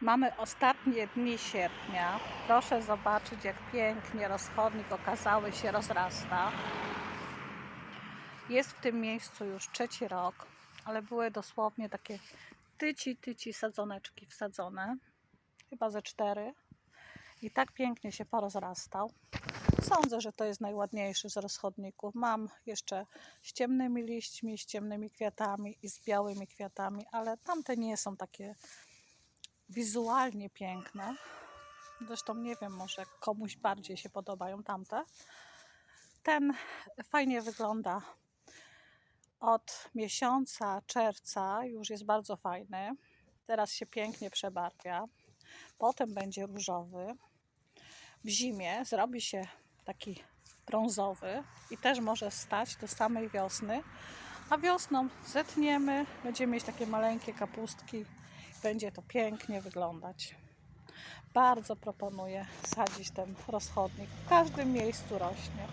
Mamy ostatnie dni sierpnia. Proszę zobaczyć, jak pięknie rozchodnik okazały się rozrasta. Jest w tym miejscu już trzeci rok, ale były dosłownie takie tyci, tyci sadzoneczki wsadzone. Chyba ze cztery. I tak pięknie się porozrastał. Sądzę, że to jest najładniejszy z rozchodników. Mam jeszcze z ciemnymi liśćmi, z ciemnymi kwiatami i z białymi kwiatami, ale tamte nie są takie wizualnie piękne. Zresztą nie wiem, może komuś bardziej się podobają tamte. Ten fajnie wygląda od miesiąca czerwca, już jest bardzo fajny. Teraz się pięknie przebarwia. Potem będzie różowy. W zimie zrobi się taki brązowy i też może stać do samej wiosny. A wiosną zetniemy, będziemy mieć takie maleńkie kapustki. Będzie to pięknie wyglądać. Bardzo proponuję sadzić ten rozchodnik. W każdym miejscu rośnie.